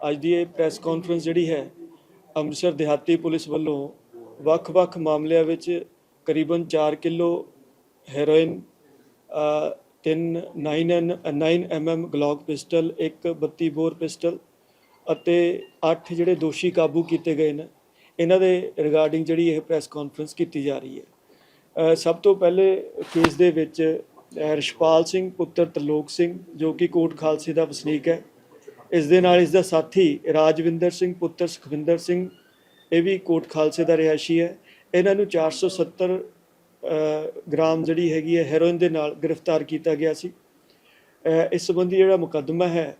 ਅੱਜ ਦੀ ਇਹ press conference ਜਿਹੜੀ ਹੈ ਅੰਮ੍ਰਿਤਸਰ ਦਿਹਾਤੀ ਪੁਲਿਸ ਵੱਲੋਂ ਵੱਖ-ਵੱਖ ਮਾਮਲਿਆਂ ਵਿੱਚ ਕਰੀਬਨ 4 ਕਿਲੋ ਹੈਰੋਇਨ ਅ, ਤਿੰਨ 9 9 mm ਗਲੌਕ ਪਿਸਟਲ ਇੱਕ 32 ਬੋਰ ਪਿਸਟਲ ਅਤੇ 8 ਜਿਹੜੇ ਦੋਸ਼ੀ ਕਾਬੂ ਕੀਤੇ ਗਏ ਨੇ। ਇਹਨਾਂ ਦੇ ਰਿਗਾਰਡਿੰਗ ਜਿਹੜੀ ਇਹ ਪ੍ਰੈਸ ਕਾਨਫਰੰਸ ਕੀਤੀ ਜਾ ਰਹੀ ਹੈ। ਸਭ ਤੋਂ ਪਹਿਲੇ ਕੇਸ ਦੇ ਵਿੱਚ ਅ, ਰਿਸ਼ਪਾਲ ਸਿੰਘ ਪੁੱਤਰ ਤਰਲੋਕ ਸਿੰਘ ਜੋ ਕਿ ਕੋਟ ਖਾਲਸੇ ਦਾ ਵਸਨੀਕ ਹੈ। ਇਸ ਦੇ ਨਾਲ ਇਸ ਦਾ ਸਾਥੀ ਰਾਜਵਿੰਦਰ ਸਿੰਘ ਪੁੱਤਰ ਸੁਖਵਿੰਦਰ ਸਿੰਘ ਇਹ ਵੀ ਕੋਟ ਖਾਲਸੇ ਦਾ ਰਿਹਾਇਸ਼ੀ ਹੈ। ਇਹਨਾਂ ਨੂੰ 470 ਅ, ਗ੍ਰਾਮ ਜਿਹੜੀ ਹੈਗੀ ਹੈ ਹੈਰੋਇਨ ਦੇ ਨਾਲ ਗ੍ਰਿਫਤਾਰ ਕੀਤਾ ਗਿਆ ਸੀ। ਇਸ ਸੰਬੰਧੀ ਜਿਹੜਾ ਮੁਕੱਦਮਾ ਹੈ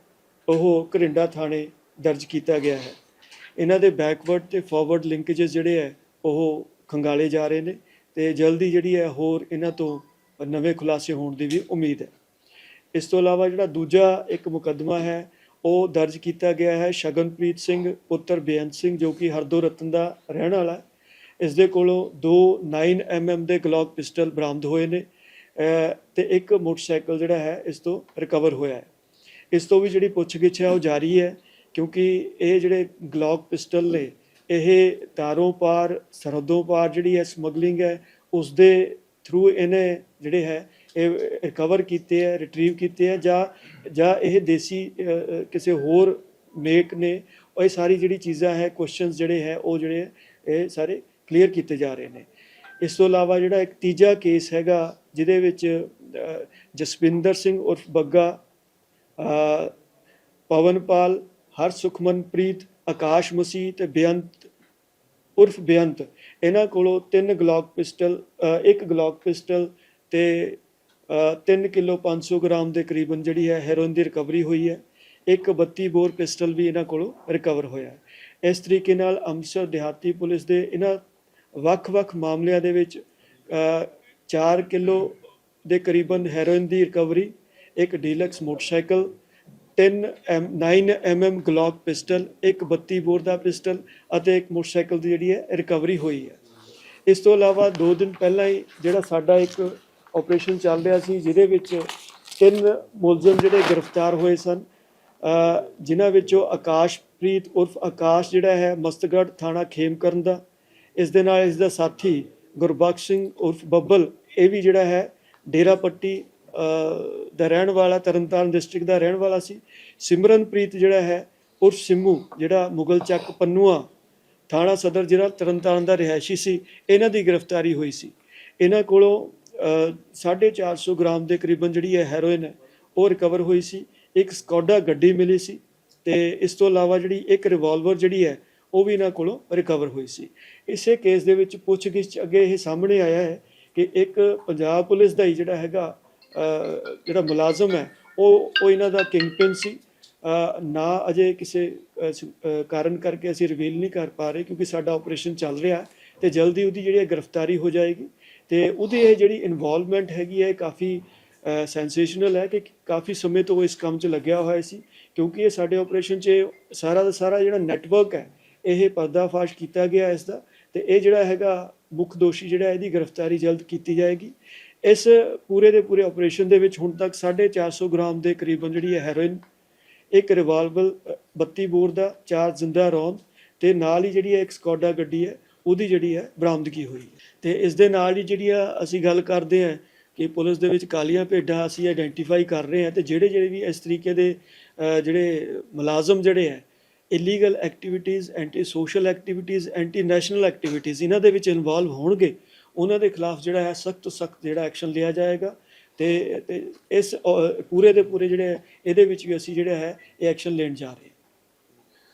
ਉਹ ਘਰਿੰਡਾ ਥਾਣੇ ਦਰਜ ਕੀਤਾ ਗਿਆ ਹੈ। ਇਹਨਾਂ ਦੇ ਬੈਕਵਰਡ ਤੇ ਫਾਰਵਰਡ ਲਿੰਕੇजेस ਜਿਹੜੇ ਹੈ ਉਹ ਖੰਗਾਲੇ ਜਾ ਰਹੇ ਨੇ ਤੇ ਜਲਦੀ ਜਿਹੜੀ ਹੈ ਹੋਰ ਇਹਨਾਂ ਤੋਂ ਨਵੇਂ ਖੁਲਾਸੇ ਹੋਣ ਦੀ ਵੀ ਉਮੀਦ ਹੈ। ਇਸ ਤੋਂ ਇਲਾਵਾ ਜਿਹੜਾ ਦੂਜਾ ਇੱਕ ਮੁਕੱਦਮਾ ਹੈ ਉਹ ਦਰਜ ਕੀਤਾ ਗਿਆ ਹੈ ਸ਼ਗਨਪ੍ਰੀਤ ਸਿੰਘ, ਪੁੱਤਰ ਬੇਅੰਤ ਸਿੰਘ, ਜੋ ਕਿ ਹਰਦੋ ਰਤਨ ਦਾ ਰਹਿਣ ਵਾਲਾ ਹੈ। ਇਸ ਦੇ ਕੋਲੋਂ ਦੋ 9 mm ਦੇ ਗਲੌਕ ਪਿਸਟਲ ਬਰਾਮਦ ਹੋਏ ਨੇ, ਅਹ, ਤੇ ਇੱਕ ਮੋਟਰਸਾਈਕਲ ਜਿਹੜਾ ਹੈ, ਇਸ ਤੋਂ ਰਿਕਵਰ ਹੋਇਆ ਹੈ। ਇਸ ਤੋਂ ਵੀ ਜਿਹੜੀ ਪੁੱਛਗਿੱਛ ਹੈ, ਉਹ ਜਾਰੀ ਹੈ, ਕਿਉਂਕਿ ਇਹ ਜਿਹੜੇ ਗਲੌਕ ਪਿਸਟਲ ਨੇ, ਇਹ ਤਾਰੋਂ ਪਾਰ, ਸਰਹੱਦੋਂ ਪਾਰ ਜਿਹੜੀ ਹੈ, ਸਮਗਲਿੰਗ ਹੈ ਉਸ ਦੇ ਥਰੂ ਇਹਨੇ ਜਿਹੜੇ ਹੈ ਇਹ ਰਿਕਵਰ ਕੀਤੇ ਹੈ ਰਿਟਰੀਵ ਕੀਤੇ ਹੈ ਜਾਂ ਜਾਂ ਇਹ ਦੇਸੀ ਕਿਸੇ ਹੋਰ ਮੇਕ ਨੇ ਉਹ ਇਹ ਸਾਰੀ ਜਿਹੜੀ ਚੀਜ਼ਾਂ ਹੈ ਕੁਐਸਚਨਸ ਜਿਹੜੇ ਹੈ ਉਹ ਜਿਹੜੇ ਇਹ ਸਾਰੇ ਕਲੀਅਰ ਕੀਤੇ ਜਾ ਰਹੇ ਨੇ। ਇਸ ਤੋਂ ਇਲਾਵਾ ਜਿਹੜਾ ਇੱਕ ਤੀਜਾ ਕੇਸ ਹੈਗਾ ਜਿਹਦੇ ਵਿੱਚ ਜਸਵਿੰਦਰ ਸਿੰਘ ਉਰਫ ਬੱਗਾ ਅ, ਪਵਨਪਾਲ ਹਰ ਸੁਖਮਨਪ੍ਰੀਤ ਆਕਾਸ਼ ਮਸੀਹ ਤੇ ਬੇਅੰਤ ਉਰਫ ਬੇਅੰਤ ਇਹਨਾਂ ਕੋਲੋਂ ਤਿੰਨ ਗਲੌਕ ਪਿਸਟਲ ਇੱਕ ਗਲੌਕ ਪਿਸਟਲ ਤੇ 3 ਕਿਲੋ 500 ਗ੍ਰਾਮ ਦੇ ਕਰੀਬਨ ਜਿਹੜੀ ਹੈ ਹੈਰੋਇਨ ਦੀ ਰਿਕਵਰੀ ਹੋਈ ਹੈ। ਇੱਕ 32 ਬੋਰ ਪਿਸਟਲ ਵੀ ਇਹਨਾਂ ਕੋਲੋਂ ਰਿਕਵਰ ਹੋਇਆ ਹੈ। ਇਸ ਤਰੀਕੇ ਨਾਲ ਅੰਮ੍ਰਿਤਸਰ ਦਿਹਾਤੀ ਪੁਲਿਸ ਦੇ ਇਹਨਾਂ ਵੱਖ-ਵੱਖ ਮਾਮਲਿਆਂ ਦੇ ਵਿੱਚ 4 ਕਿਲੋ ਦੇ ਕਰੀਬਨ ਹੈਰੋਇਨ ਦੀ ਰਿਕਵਰੀ ਇੱਕ deluxe motorcycle 10 M 9 mm Glock pistol, ਇੱਕ 32 ਬੋਰ ਦਾ ਪਿਸਟਲ ਅਤੇ ਇੱਕ ਮੋਟਰਸਾਈਕਲ ਦੀ ਜਿਹੜੀ ਹੈ ਰਿਕਵਰੀ ਹੋਈ ਹੈ। ਇਸ ਤੋਂ ਇਲਾਵਾ 2 ਦਿਨ ਪਹਿਲਾਂ ਹੀ ਜਿਹੜਾ ਸਾਡਾ ਇੱਕ ਆਪਰੇਸ਼ਨ ਚੱਲ ਰਿਹਾ ਸੀ, ਜਿਹਦੇ ਵਿੱਚ ਤਿੰਨ ਮੁਲਜ਼ਮ ਜਿਹੜੇ ਗ੍ਰਿਫਤਾਰ ਹੋਏ ਸਨ ਜਿਨ੍ਹਾਂ ਵਿੱਚੋਂ ਆਕਾਸ਼ਪ੍ਰੀਤ ਉਰਫ ਆਕਾਸ਼ ਜਿਹੜਾ ਹੈ ਮਸਤਗੜ੍ਹ ਥਾਣਾ ਖੇਮਕਰਨ ਦਾ, ਇਸ ਦੇ ਨਾਲ ਇਸ ਦਾ ਸਾਥੀ ਗੁਰਬਖਸ਼ ਸਿੰਘ ਉਰਫ ਬੱਬਲ, ਇਹ ਵੀ ਜਿਹੜਾ ਹੈ ਡੇਰਾ ਪੱਟੀ ਦਾ ਰਹਿਣ ਵਾਲਾ, ਤਰਨਤਾਰਨ ਡਿਸਟ੍ਰਿਕਟ ਦਾ ਰਹਿਣ ਵਾਲਾ ਸੀ। ਸਿਮਰਨਪ੍ਰੀਤ ਜਿਹੜਾ ਹੈ ਉਰਫ ਸਿੰਮੂ, ਜਿਹੜਾ ਮੁਗਲ ਚੱਕ ਪੰਨੂਆ ਥਾਣਾ ਸਦਰ ਜ਼ਿਲ੍ਹਾ ਤਰਨਤਾਰਨ ਦਾ ਰਿਹਾਇਸ਼ੀ ਸੀ, ਇਹਨਾਂ ਦੀ ਗ੍ਰਿਫਤਾਰੀ ਹੋਈ ਸੀ। ਇਹਨਾਂ ਕੋਲੋਂ 450 ਗ੍ਰਾਮ ਦੇ ਕਰੀਬਨ ਜਿਹੜੀ ਹੈ ਹੈਰੋਇਨ ਹੈ, ਉਹ ਰਿਕਵਰ ਹੋਈ ਸੀ। ਇੱਕ ਸਕੋਡਾ ਗੱਡੀ ਮਿਲੀ ਸੀ ਤੇ ਇਸ ਤੋਂ ਇਲਾਵਾ ਜਿਹੜੀ ਇੱਕ ਰਿਵਾਲਵਰ ਜਿਹੜੀ ਹੈ, ਉਹ ਵੀ ਇਹਨਾਂ ਕੋਲੋਂ ਰਿਕਵਰ ਹੋਈ ਸੀ। ਇਸੇ ਕੇਸ ਦੇ ਵਿੱਚ ਪੁੱਛਗਿੱਛ ਅੱਗੇ ਇਹ ਸਾਹਮਣੇ ਆਇਆ ਹੈ ਕਿ ਇੱਕ ਪੰਜਾਬ ਪੁਲਿਸ ਦਾ ਹੀ ਜਿਹੜਾ ਹੈਗਾ ਜਿਹੜਾ ਮੁਲਾਜ਼ਮ ਹੈ, ਉਹ ਉਹ ਇਹਨਾਂ ਦਾ ਕਿੰਗਪਿਨ ਸੀ। ਨਾ ਅਜੇ ਕਿਸੇ ਕਾਰਨ ਕਰਕੇ ਅਸੀਂ ਰਿਵੀਲ ਨਹੀਂ ਕਰ ਪਾ ਰਹੇ ਕਿਉਂਕਿ ਸਾਡਾ ਆਪਰੇਸ਼ਨ ਚੱਲ ਰਿਹਾ ਹੈ ਤੇ ਜਲਦੀ ਉਹਦੀ ਜਿਹੜੀ ਹੈ ਗ੍ਰਿਫਤਾਰੀ ਹੋ ਜਾਏਗੀ। ਤੇ ਉਹਦੀ ਇਹ ਜਿਹੜੀ ਇਨਵੋਲਵਮੈਂਟ ਹੈਗੀ ਹੈ ਕਾਫੀ ਸੈਂਸੇਸ਼ਨਲ ਹੈ ਕਿ ਕਾਫੀ ਸਮੇਂ ਤੋਂ ਉਹ ਇਸ ਕੰਮ 'ਚ ਲੱਗਿਆ ਹੋਇਆ ਸੀ ਕਿਉਂਕਿ ਇਹ ਸਾਡੇ ਆਪਰੇਸ਼ਨ 'ਚ ਸਾਰਾ ਦਾ ਸਾਰਾ ਜਿਹੜਾ ਨੈਟਵਰਕ ਹੈ ਇਹ ਪਰਦਾਫਾਸ਼ ਕੀਤਾ ਗਿਆ ਇਸ ਦਾ ਤੇ ਇਹ ਜਿਹੜਾ ਹੈਗਾ ਮੁੱਖ ਦੋਸ਼ੀ ਜਿਹੜਾ ਇਹਦੀ ਗ੍ਰਿਫਤਾਰੀ ਜਲਦ ਕੀਤੀ ਜਾਏਗੀ। ਇਸ ਪੂਰੇ ਦੇ ਪੂਰੇ ਆਪਰੇਸ਼ਨ ਦੇ ਵਿੱਚ ਹੁਣ ਤੱਕ 450 ਗ੍ਰਾਮ ਦੇ ਕਰੀਬਨ ਜਿਹੜੀ ਹੈ ਹੈਰੋਇਨ ਇੱਕ ਰਿਵਾਲਵਰ ਅ, 32 ਬੋਰ ਦਾ ਚਾਰ ਜ਼ਿੰਦਾ ਰੌਂਦ ਤੇ ਨਾਲ ਹੀ ਜਿਹੜੀ ਹੈ ਇੱਕ ਸਕੋਡਾ ਗੱਡੀ ਹੈ ਉਹਦੀ ਜਿਹੜੀ ਹੈ ਬਰਾਮਦਗੀ ਹੋਈ। ਹੈ ਤੇ ਇਸ ਦੇ ਨਾਲ ਹੀ ਜਿਹੜੀ ਆ ਅਸੀਂ ਗੱਲ ਕਰਦੇ ਹਾਂ ਕਿ ਪੁਲਿਸ ਦੇ ਵਿੱਚ ਕਾਲੀਆਂ ਭੇਡਾਂ ਅਸੀਂ ਆਇਡੈਂਟੀਫਾਈ ਕਰ ਰਹੇ ਹਾਂ ਤੇ ਜਿਹੜੇ ਜਿਹੜੇ ਵੀ ਇਸ ਤਰੀਕੇ ਦੇ ਜਿਹੜੇ ਮੁਲਾਜ਼ਮ ਜਿਹੜੇ ਹੈ illegal activities anti social activities anti national activities ਇਹਨਾਂ ਦੇ ਵਿੱਚ ਇਨਵੋਲਵ ਹੋਣਗੇ ਉਹਨਾਂ ਦੇ ਖਿਲਾਫ ਜਿਹੜਾ ਹੈ ਸਖਤ ਤੋਂ ਸਖਤ ਜਿਹੜਾ ਐਕਸ਼ਨ ਲਿਆ ਜਾਏਗਾ ਤੇ ਇਸ ਅ, ਪੂਰੇ ਦੇ ਪੂਰੇ ਜਿਹੜੇ ਇਹਦੇ ਵਿੱਚ ਵੀ ਅਸੀਂ ਜਿਹੜਾ ਹੈ ਇਹ ਐਕਸ਼ਨ ਲੈਣ ਜਾ ਰਹੇ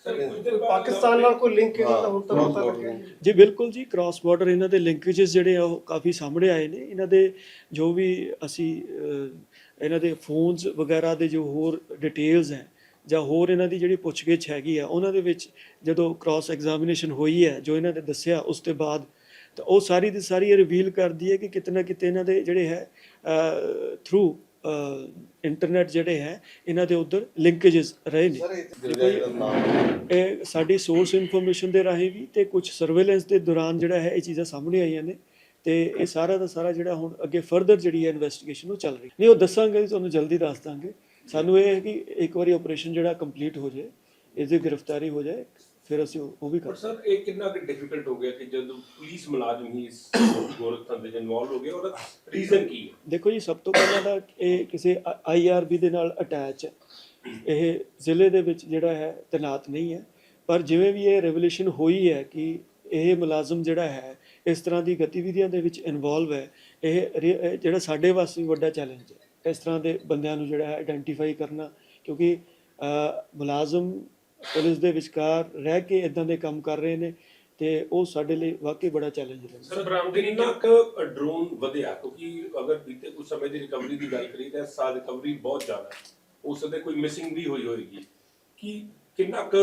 ਪਾਕਿਸਤਾਨ ਨਾਲ ਕੋਈ ਲਿੰਕ ਇਹਨਾਂ ਦਾ ਹੁਣ ਤੱਕ ਪਤਾ ਲੱਗਿਆ। ਜੀ ਬਿਲਕੁਲ ਜੀ ਕ੍ਰਾਸ ਬਾਰਡਰ ਇਹਨਾਂ ਦੇ ਲਿੰਕੇजेस ਜਿਹੜੇ ਆ ਉਹ ਕਾਫੀ ਸਾਹਮਣੇ ਆਏ ਨੇ ਇਹਨਾਂ ਦੇ ਜੋ ਵੀ ਅਸੀਂ ਇਹਨਾਂ ਦੇ ਫੋਨਸ ਵਗੈਰਾ ਦੇ ਜੋ ਹੋਰ ਡਿਟੇਲਸ ਹੈ ਜਾਂ ਹੋਰ ਇਹਨਾਂ ਦੀ ਜਿਹੜੀ ਪੁੱਛਗਿੱਛ ਹੈਗੀ ਆ ਉਹਨਾਂ ਦੇ ਵਿੱਚ ਜਦੋਂ ਕ੍ਰਾਸ ਐਗਜ਼ਾਮੀਨੇਸ਼ਨ ਹੋਈ ਹੈ ਜੋ ਇਹਨਾਂ ਨੇ ਦੱਸਿਆ ਉਸ ਤੋਂ ਬਾਅਦ ਤਾਂ ਉਹ ਸਾਰੀ ਦੀ ਸਾਰੀ ਇਹ ਰਿਵੀਲ ਕਰਦੀ ਹੈ ਕਿ ਕਿਤਨਾ ਕਿਤੇ ਇਹਨਾਂ ਦੇ ਜਿਹੜੇ ਹੈ ਥਰੂ ਇੰਟਰਨੈਟ ਜਿਹੜੇ ਹੈ ਇਹਨਾਂ ਦੇ ਉਧਰ ਲਿੰਕੇजेस ਰਹੇ ਨੇ। ਇਹ ਸਾਡੀ ਸੋਰਸ ਇਨਫੋਰਮੇਸ਼ਨ ਦੇ ਰਾਹੀਂ ਵੀ ਤੇ ਕੁਝ ਸਰਵੇਲੈਂਸ ਦੇ ਦੌਰਾਨ ਜਿਹੜਾ ਹੈ ਇਹ ਚੀਜ਼ਾਂ ਸਾਹਮਣੇ ਆਈਆਂ ਨੇ। ਤੇ ਇਹ ਸਾਰਾ ਦਾ ਸਾਰਾ ਜਿਹੜਾ ਹੁਣ ਅੱਗੇ ਫਰਦਰ ਜਿਹੜੀ ਹੈ ਇਨਵੈਸਟੀਗੇਸ਼ਨ ਉਹ ਚੱਲ ਰਹੀ ਨਹੀਂ ਉਹ ਦੱਸਾਂਗੇ ਤੁਹਾਨੂੰ ਜਲਦੀ ਦੱਸ ਦਾਂਗੇ। ਸਾਨੂੰ ਇਹ ਹੈ ਕਿ ਇੱਕ ਵਾਰੀ ਆਪਰੇਸ਼ਨ ਜਿਹੜਾ ਕੰਪਲੀਟ ਹੋ ਜਾਏ ਇਸ ਦੀ ਗ੍ਰਿਫਤਾਰੀ ਹੋ ਜਾਏ। ਫਿਰ ਅਸੀਂ ਉਹ ਉਹ ਵੀ ਕਰ ਪਰ ਸਰ ਇਹ ਕਿੰਨਾ ਕਿ ਡਿਫਿਕਲਟ ਹੋ ਗਿਆ ਕਿ ਜਦੋਂ ਪੁਲਿਸ ਮੁਲਾਜ਼ਮ ਹੀ ਇਸ ਗੋਰਖਤਨ ਦੇ ਇਨਵੋਲਵ ਹੋ ਗਏ ਉਹਦਾ ਰੀਜ਼ਨ ਕੀ ਹੈ? ਦੇਖੋ ਜੀ ਸਭ ਤੋਂ ਪਹਿਲਾਂ ਤਾਂ ਇਹ ਕਿਸੇ ਆਈਆਰਬੀ ਦੇ ਨਾਲ ਅਟੈਚ ਹੈ। ਇਹ ਜ਼ਿਲ੍ਹੇ ਦੇ ਵਿੱਚ ਜਿਹੜਾ ਹੈ ਤੈਨਾਤ ਨਹੀਂ ਹੈ। ਪਰ ਜਿਵੇਂ ਵੀ ਇਹ ਰੈਵੋਲੂਸ਼ਨ ਹੋਈ ਹੈ ਕਿ ਇਹ ਮੁਲਾਜ਼ਮ ਜਿਹੜਾ ਹੈ ਇਸ ਤਰ੍ਹਾਂ ਦੀ ਗਤੀਵਿਧੀਆਂ ਦੇ ਵਿੱਚ ਇਨਵੋਲਵ ਹੈ ਇਹ ਰੇ- ਇਹ ਜਿਹੜਾ ਸਾਡੇ ਵਾਸਤੇ ਵੀ ਵੱਡਾ ਚੈਲੰਜ ਹੈ। ਇਸ ਤਰ੍ਹਾਂ ਦੇ ਬੰਦਿਆਂ ਨੂੰ ਜਿਹੜਾ ਹੈ ਆਇਡੈਂਟੀਫਾਈ ਕਰਨਾ। ਕਿਉਂਕਿ ਮੁਲਾਜ਼ਮ ਪੁਲਿਸ ਦੇ ਵਿਚਕਾਰ ਰਹਿ ਕੇ ਇਦਾਂ ਦੇ ਕੰਮ ਕਰ ਰਹੇ ਨੇ ਤੇ ਉਹ ਸਾਡੇ ਲਈ ਵਾਕਈ ਬੜਾ ਚੈਲੰਜ ਹੈ। ਸਰ ਬਰਾਮਦਗੀ ਕਿੰਨਾ ਕੁ ਡਰੋਨ ਵਧਿਆ? ਕਿਉਂਕਿ ਅਗਰ ਬੀਤੇ ਕੁਝ ਸਮੇਂ ਦੀ ਰਿਕਵਰੀ ਦੀ ਗੱਲ ਕਰੀਏ ਤਾਂ ਸਾਲ ਰਿਕਵਰੀ ਬਹੁਤ ਜ਼ਿਆਦਾ ਹੈ। ਉਸ ਦੇ ਕੋਈ ਮਿਸਿੰਗ ਵੀ ਹੋਈ ਹੋਏਗੀ। ਕਿ ਕਿੰਨਾ ਕੁ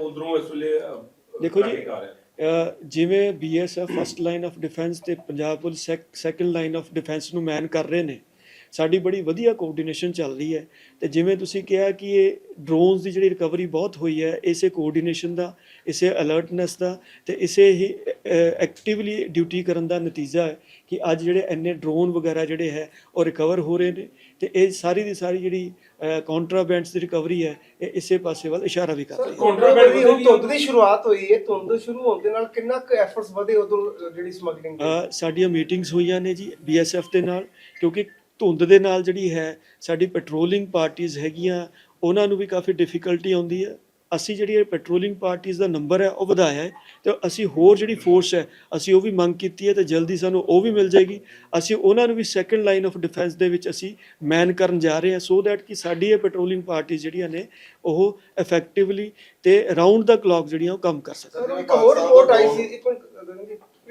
ਉਧਰੋਂ ਇਸ ਵੇਲੇ ਦੇਖੋ ਜੀ ਜਿਵੇਂ BSF first line of defence ਤੇ Punjab police second line of defence ਨੂੰ ਮੈਨ ਕਰ ਰਹੇ ਨੇ ਸਾਡੀ ਬੜੀ ਵਧੀਆ ਕੋਆਰਡੀਨੇਸ਼ਨ ਚੱਲ ਰਹੀ ਹੈ ਤੇ ਜਿਵੇਂ ਤੁਸੀਂ ਕਿਹਾ ਕਿ ਇਹ ਡਰੋਨਸ ਦੀ ਜਿਹੜੀ ਰਿਕਵਰੀ ਬਹੁਤ ਹੋਈ ਹੈ ਇਸੇ ਕੋਆਰਡੀਨੇਸ਼ਨ ਦਾ ਇਸੇ ਅਲਰਟਨੈਸ ਦਾ ਤੇ ਇਸੇ ਹੀ ਐਕਟਿਵਲੀ ਡਿਊਟੀ ਕਰਨ ਦਾ ਨਤੀਜਾ ਹੈ ਕਿ ਅੱਜ ਜਿਹੜੇ ਇੰਨੇ ਡਰੋਨ ਵਗੈਰਾ ਜਿਹੜੇ ਹੈ ਉਹ ਰਿਕਵਰ ਹੋ ਰਹੇ ਨੇ ਤੇ ਇਹ ਸਾਰੀ ਦੀ ਸਾਰੀ ਜਿਹੜੀ ਕੌਂਟਰਾਬੈਂਡਸ ਦੀ ਰਿਕਵਰੀ ਹੈ ਇਹ ਇਸੇ ਪਾਸੇ ਵੱਲ ਇਸ਼ਾਰਾ ਵੀ ਕਰ ਰਹੀ ਹੈ contraband ਕੰਟਰੋਲ ਹੁਣ। ਧੁੰਦ ਦੀ ਸ਼ੁਰੂਆਤ ਹੋਈ ਹੈ ਧੁੰਦ ਸ਼ੁਰੂ ਹੋਣ ਦੇ ਨਾਲ ਕਿੰਨਾ ਕੁ ਐਫਰਟਸ ਵਧੇ ਉਦੋਂ ਜਿਹੜੀ ਸਮਗਲਿੰਗ ਦੇ ਸਾਡੀਆਂ ਮੀਟਿੰਗਸ ਹੋਈਆਂ ਨੇ ਜੀ ਬੀਐਸਐਫ ਦੇ ਨਾਲ ਕਿਉਂਕਿ ਧੁੰਦ ਦੇ ਨਾਲ ਜਿਹੜੀ ਹੈ, ਸਾਡੀ ਪੈਟਰੋਲਿੰਗ ਪਾਰਟੀਆਂ ਹੈਗੀਆਂ, ਉਹਨਾਂ ਨੂੰ ਵੀ ਕਾਫੀ ਡਿਫਿਕਲਟੀ ਆਉਂਦੀ ਹੈ। ਅਸੀਂ ਜਿਹੜੀ ਇਹ ਪੈਟਰੋਲਿੰਗ ਪਾਰਟੀਆਂ ਦਾ ਨੰਬਰ ਹੈ, ਉਹ ਵਧਾਇਆ ਹੈ ਤੇ ਅਸੀਂ ਹੋਰ ਜਿਹੜੀ ਫੋਰਸ ਹੈ, ਅਸੀਂ ਉਹ ਵੀ ਮੰਗ ਕੀਤੀ ਹੈ ਤੇ ਜਲਦੀ ਸਾਨੂੰ ਉਹ ਵੀ ਮਿਲ ਜਾਏਗੀ। ਅਸੀਂ ਉਹਨਾਂ ਨੂੰ ਵੀ ਸੈਕੰਡ ਲਾਈਨ ਆਫ ਡਿਫੈਂਸ ਦੇ ਵਿੱਚ ਅਸੀਂ ਮੈਨ ਕਰਨ ਜਾ ਰਹੇ ਹਾਂ ਸੋ ਦੈਟ ਕਿ ਸਾਡੀ ਇਹ ਪੈਟਰੋਲਿੰਗ ਪਾਰਟੀਆਂ ਜਿਹੜੀਆਂ ਨੇ, ਉਹ ਇਫੈਕਟਿਵਲੀ ਤੇ ਰਾਉਂਡ ਦਾ ਕਲੌਕ ਜਿਹੜੀਆਂ, ਉਹ ਕੰਮ ਕਰ ਸਕਣ। ਇੱਕ ਹੋਰ ਰਿਪੋਰਟ ਆਈ ਸੀ, ਇੱਕ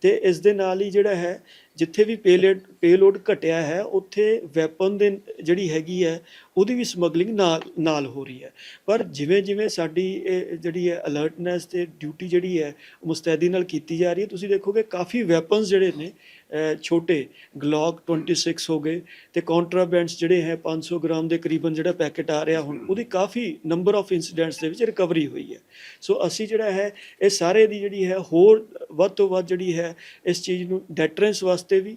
ਤੇ ਇਸ ਦੇ ਨਾਲ ਹੀ ਜਿਹੜਾ ਹੈ, ਜਿੱਥੇ ਵੀ ਪੇਲੋਡ ਪੇਲੋਡ ਘਟਿਆ ਹੈ, ਉੱਥੇ ਵੈਪਨ ਦੇ ਜਿਹੜੀ ਹੈਗੀ ਹੈ, ਉਹਦੀ ਵੀ ਸਮਗਲਿੰਗ ਨਾਲ ਨਾਲ ਹੋ ਰਹੀ ਹੈ। ਪਰ ਜਿਵੇਂ ਜਿਵੇਂ ਸਾਡੀ ਇਹ ਜਿਹੜੀ ਹੈ ਅਲਰਟਨੈਸ ਤੇ ਡਿਊਟੀ ਜਿਹੜੀ ਹੈ, ਮੁਸਤੈਦੀ ਨਾਲ ਕੀਤੀ ਜਾ ਰਹੀ ਹੈ, ਤੁਸੀਂ ਦੇਖੋਗੇ ਕਾਫੀ ਵੈਪਨਸ ਜਿਹੜੇ ਨੇ ਛੋਟੇ ਗਲੌਕ 26 ਹੋ ਗਏ ਤੇ ਕਾਉਂਟਰਾਬੈਂਡਸ ਜਿਹੜੇ ਹੈ 500 ਗ੍ਰਾਮ ਦੇ ਕਰੀਬਨ ਜਿਹੜਾ ਪੈਕੇਟ ਆ ਰਿਹਾ ਹੁਣ, ਉਹਦੀ ਕਾਫੀ ਨੰਬਰ ਆਫ ਇਨਸੀਡੈਂਟਸ ਦੇ ਵਿੱਚ ਰਿਕਵਰੀ ਹੋਈ ਹੈ। ਸੋ ਅਸੀਂ ਜਿਹੜਾ ਹੈ, ਇਹ ਸਾਰੇ ਦੀ ਜਿਹੜੀ ਹੈ ਹੋਰ ਵੱਧ ਤੋਂ ਵੱਧ ਜਿਹੜੀ ਹੈ, ਇਸ ਚੀਜ਼ ਨੂੰ ਡੈਟਰੈਂਸ ਵਾਸਤੇ ਵੀ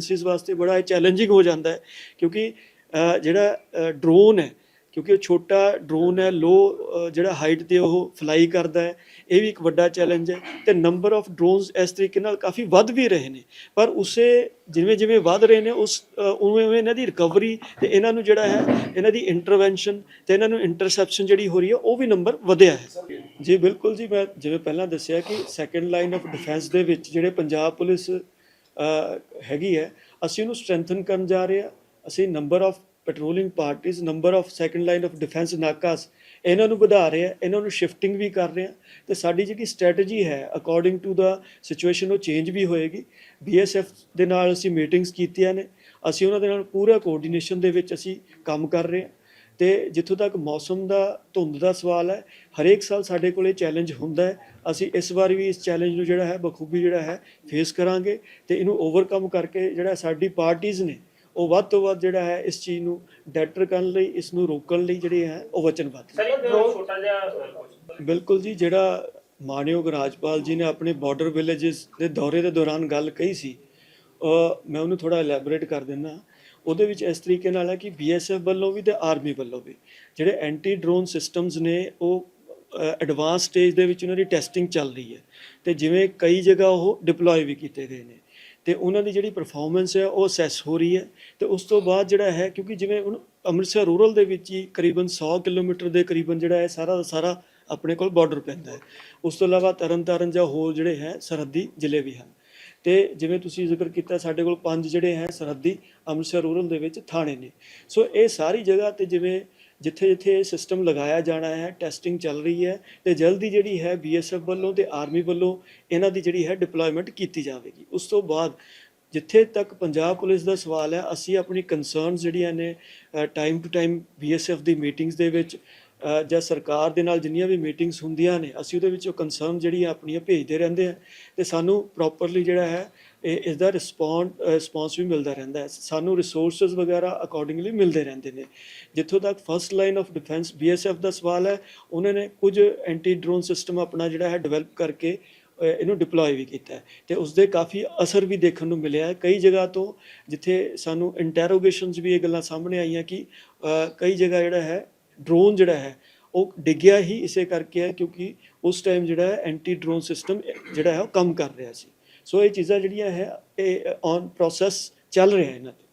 ਏਜੰਸੀਜ਼ ਵਾਸਤੇ ਬੜਾ ਇਹ ਚੈਲੰਜਿੰਗ ਹੋ ਜਾਂਦਾ ਹੈ, ਕਿਉਂਕਿ ਜਿਹੜਾ ਡਰੋਨ ਹੈ, ਕਿਉਂਕਿ ਉਹ ਛੋਟਾ ਡਰੋਨ ਹੈ ਲੋ ਜਿਹੜਾ ਹਾਈਟ ਤੇ ਉਹ ਫਲਾਈ ਕਰਦਾ ਹੈ, ਇਹ ਵੀ ਇੱਕ ਵੱਡਾ ਚੈਲੰਜ ਹੈ ਤੇ ਨੰਬਰ ਆਫ ਡਰੋਨਸ ਇਸ ਤਰੀਕੇ ਨਾਲ ਕਾਫੀ ਵੱਧ ਵੀ ਰਹੇ ਨੇ, ਪਰ ਉਸੇ ਜਿਵੇਂ ਜਿਵੇਂ ਵੱਧ ਰਹੇ ਨੇ, ਉਸ ਉਵੇਂ ਉਵੇਂ ਇਹਨਾਂ ਦੀ ਰਿਕਵਰੀ ਤੇ ਇਹਨਾਂ ਨੂੰ ਜਿਹੜਾ ਹੈ, ਇਹਨਾਂ ਦੀ ਇੰਟਰਵੈਂਸ਼ਨ ਤੇ ਇਹਨਾਂ ਨੂੰ ਇੰਟਰਸੈਪਸ਼ਨ ਜਿਹੜੀ ਹੋ ਰਹੀ ਹੈ, ਉਹ ਵੀ ਨੰਬਰ ਵਧਿਆ ਹੈ। ਜੀ ਬਿਲਕੁਲ ਜੀ, ਮੈਂ ਜਿਵੇਂ ਪਹਿਲਾਂ ਦੱਸਿਆ ਕਿ ਸੈਕੰਡ ਲਾਈਨ ਆਫ ਡਿਫੈਂਸ ਦੇ ਵਿੱਚ ਜਿਹੜੇ ਪੰਜਾਬ ਪੁਲਿਸ ਹੈਗੀ ਹੈ। ਅਸੀਂ ਉਹਨੂੰ ਸਟਰੈਂਥਨ ਕਰਨ ਜਾ ਰਹੇ ਹਾਂ। ਅਸੀਂ ਨੰਬਰ ਆਫ ਪੈਟਰੋਲਿੰਗ ਪਾਰਟੀਆਂ number of second line of defence ਨਾਕਾਸ ਇਹਨਾਂ ਨੂੰ ਵਧਾ ਰਹੇ ਆ ਇਹਨਾਂ ਨੂੰ ਸ਼ਿਫਟਿੰਗ ਵੀ ਕਰ ਰਹੇ ਆ ਤੇ ਸਾਡੀ ਜਿਹੜੀ ਸਟ੍ਰੈਟਜੀ ਹੈ ਅਕੋਰਡਿੰਗ ਟੂ ਦਾ ਸਿਚੁਏਸ਼ਨ ਉਹ ਚੇਂਜ ਵੀ ਹੋਏਗੀ। ਬੀਐਸਐਫ ਦੇ ਨਾਲ ਅਸੀਂ ਮੀਟਿੰਗਸ ਕੀਤੀਆਂ ਨੇ। ਅਸੀਂ ਉਹਨਾਂ ਦੇ ਨਾਲ ਪੂਰਾ ਕੋਆਰਡੀਨੇਸ਼ਨ ਦੇ ਵਿੱਚ ਅਸੀਂ ਕੰਮ ਕਰ ਰਹੇ ਹਾਂ। ਤੇ ਜਿੱਥੋਂ ਤੱਕ ਮੌਸਮ ਦਾ ਧੁੰਦ ਦਾ ਸਵਾਲ ਹੈ ਹਰੇਕ ਸਾਲ ਸਾਡੇ ਕੋਲ ਚੈਲੰਜ ਹੁੰਦਾ ਹੈ ਅਸੀਂ ਇਸ ਵਾਰ ਵੀ ਇਸ ਚੈਲੰਜ ਨੂੰ ਜਿਹੜਾ ਹੈ ਬਖੂਬੀ ਜਿਹੜਾ ਹੈ ਫੇਸ ਕਰਾਂਗੇ ਤੇ ਇਹਨੂੰ ਓਵਰਕਮ ਕਰਕੇ ਜਿਹੜਾ ਸਾਡੀ ਪਾਰਟੀਆਂ ਨੇ ਉਹ ਵੱਧ ਤੋਂ ਵੱਧ ਜਿਹੜਾ ਹੈ ਇਸ ਚੀਜ਼ ਨੂੰ ਡੈਟਰ ਕਰਨ ਲਈ ਇਸ ਨੂੰ ਰੋਕਣ ਲਈ ਜਿਹੜੇ ਹੈ ਉਹ ਵਚਨਬੱਧ। ਸਰ ਛੋਟਾ ਜਿਹਾ। ਬਿਲਕੁਲ ਜੀ ਜਿਹੜਾ ਮਾਨਯੋਗ ਰਾਜਪਾਲ ਜੀ ਨੇ ਆਪਣੇ ਬਾਰਡਰ ਵਿਲੇजेस ਦੇ ਦੌਰੇ ਦੇ ਦੌਰਾਨ ਗੱਲ ਕਹੀ ਸੀ ਮੈਂ ਉਹਨੂੰ ਥੋੜਾ ਐਲੈਬੋਰੇਟ ਕਰ ਦਿੰਦਾ ਉਹਦੇ ਵਿੱਚ ਇਸ ਤਰੀਕੇ ਨਾਲ ਹੈ ਕਿ ਬੀਐਸਐਫ ਵੱਲੋਂ ਵੀ ਤੇ ਆਰਮੀ ਵੱਲੋਂ ਵੀ ਜਿਹੜੇ ਐਂਟੀ ਡਰੋਨ ਸਿਸਟਮਸ ਨੇ, ਉਹ ਐਡਵਾਂਸ ਸਟੇਜ ਦੇ ਵਿੱਚ ਉਹਨਾਂ ਦੀ ਟੈਸਟਿੰਗ ਚੱਲ ਰਹੀ ਹੈ। ਤੇ ਜਿਵੇਂ ਕਈ ਜਗ੍ਹਾ ਉਹ ਡਿਪਲੋਏ ਵੀ ਕੀਤੇ ਗਏ ਨੇ। ਤੇ ਉਹਨਾਂ ਦੀ ਜਿਹੜੀ ਪਰਫਾਰਮੈਂਸ ਹੈ, ਉਹ ਅਸੈਸ ਹੋ ਰਹੀ ਹੈ। ਤੇ ਉਸ ਤੋਂ ਬਾਅਦ ਜਿਹੜਾ ਹੈ, ਕਿਉਂਕਿ ਜਿਵੇਂ ਹੁਣ ਅੰਮ੍ਰਿਤਸਰ ਰੂਰਲ ਦੇ ਵਿੱਚ ਹੀ ਕਰੀਬਨ 100 ਕਿਲੋਮੀਟਰ ਦੇ ਕਰੀਬਨ ਜਿਹੜਾ ਹੈ, ਸਾਰਾ ਦਾ ਸਾਰਾ ਆਪਣੇ ਕੋਲ ਬਾਰਡਰ ਪੈਂਦਾ ਹੈ। ਉਸ ਤੋਂ ਇਲਾਵਾ ਤਰਨਤਾਰਨ ਜਾਂ ਹੋਰ ਜਿਹੜੇ ਹੈ, ਸਰਹੱਦੀ ਜ਼ਿਲ੍ਹੇ ਵੀ ਹਨ। ਤੇ ਜਿਵੇਂ ਤੁਸੀਂ ਜ਼ਿਕਰ ਕੀਤਾ, ਸਾਡੇ ਕੋਲ ਪੰਜ ਜਿਹੜੇ ਹੈ, ਸਰਹੱਦੀ ਅੰਮ੍ਰਿਤਸਰ ਰੂਰਲ ਦੇ ਵਿੱਚ ਥਾਣੇ ਨੇ। ਸੋ ਇਹ ਸਾਰੀ ਜਗ੍ਹਾ ਤੇ ਜਿਵੇਂ ਜਿੱਥੇ ਜਿੱਥੇ ਇਹ ਸਿਸਟਮ ਲਗਾਇਆ ਜਾਣਾ ਹੈ ਟੈਸਟਿੰਗ ਚੱਲ ਰਹੀ ਹੈ ਤੇ ਜਲਦੀ ਜਿਹੜੀ ਹੈ ਬੀਐਸਐਫ ਵੱਲੋਂ ਤੇ ਆਰਮੀ ਵੱਲੋਂ ਇਹਨਾਂ ਦੀ ਜਿਹੜੀ ਹੈ ਡਿਪਲੋਇਮੈਂਟ ਕੀਤੀ ਜਾਵੇਗੀ। ਉਸ ਤੋਂ ਬਾਅਦ ਜਿੱਥੇ ਤੱਕ ਪੰਜਾਬ ਪੁਲਿਸ ਦਾ ਸਵਾਲ ਹੈ, ਅਸੀਂ ਆਪਣੀ ਕਨਸਰਨਸ ਜਿਹੜੀਆਂ ਨੇ ਟਾਈਮ ਟੂ ਟਾਈਮ ਬੀਐਸਐਫ ਦੀ ਮੀਟਿੰਗਸ ਦੇ ਵਿੱਚ ਜਾਂ ਸਰਕਾਰ ਦੇ ਨਾਲ ਜਿੰਨੀਆਂ ਵੀ ਮੀਟਿੰਗਸ ਹੁੰਦੀਆਂ ਨੇ, ਅਸੀਂ ਉਹਦੇ ਵਿੱਚ ਉਹ ਜਿਹੜੀ ਜਿਹੜੀਆਂ ਆਪਣੀਆਂ ਭੇਜਦੇ ਰਹਿੰਦੇ ਆ ਤੇ ਸਾਨੂੰ ਪ੍ਰੋਪਰਲੀ ਜਿਹੜਾ ਹੈ, ਇਹ ਇਸ ਦਾ ਰਿਸਪੌਂਡ ਰਿਸਪੌਂਸ ਵੀ ਮਿਲਦਾ ਰਹਿੰਦਾ ਹੈ। ਸਾਨੂੰ ਰਿਸੋਰਸਸ ਵਗੈਰਾ ਅਕੋਰਡਿੰਗਲੀ ਮਿਲਦੇ ਰਹਿੰਦੇ ਨੇ। ਜਿੱਥੋਂ ਤੱਕ first line of defence BSF ਦਾ ਸਵਾਲ ਹੈ, ਉਹਨਾਂ ਨੇ ਕੁਝ ਐਂਟੀ ਡਰੋਨ ਸਿਸਟਮ ਆਪਣਾ ਜਿਹੜਾ ਹੈ ਡਿਵੈਲਪ ਕਰਕੇ ਇਹਨੂੰ ਡਿਪਲੋਏ ਵੀ ਕੀਤਾ ਹੈ। ਤੇ ਉਸ ਦੇ ਕਾਫੀ ਅਸਰ ਵੀ ਦੇਖਣ ਨੂੰ ਮਿਲਿਆ ਕਈ ਜਗ੍ਹਾ ਤੋਂ ਜਿੱਥੇ ਸਾਨੂੰ ਇੰਟਰੋਗੇਸ਼ਨਸ ਵੀ ਇਹ ਗੱਲਾਂ ਸਾਹਮਣੇ ਆਈਆਂ ਕਿ ਕਈ ਜਗ੍ਹਾ ਜਿਹੜਾ ਹੈ ਡਰੋਨ ਜਿਹੜਾ ਹੈ, ਉਹ ਡਿੱਗਿਆ ਹੀ ਇਸੇ ਕਰਕੇ ਹੈ ਕਿਉਂਕਿ ਉਸ ਟਾਈਮ ਜਿਹੜਾ ਹੈ ਐਂਟੀ ਡਰੋਨ ਸਿਸਟਮ ਜਿਹੜਾ ਹੈ ਉਹ ਕੰਮ ਕਰ ਰਿਹਾ ਸੀ। ਸੋ ਇਹ ਚੀਜ਼ਾਂ ਜਿਹੜੀਆਂ ਹੈ, ਇਹ ਔਨ ਪ੍ਰੋਸੈਸ ਚੱਲ ਰਿਹਾ ਇਹਨਾਂ ਤੇ।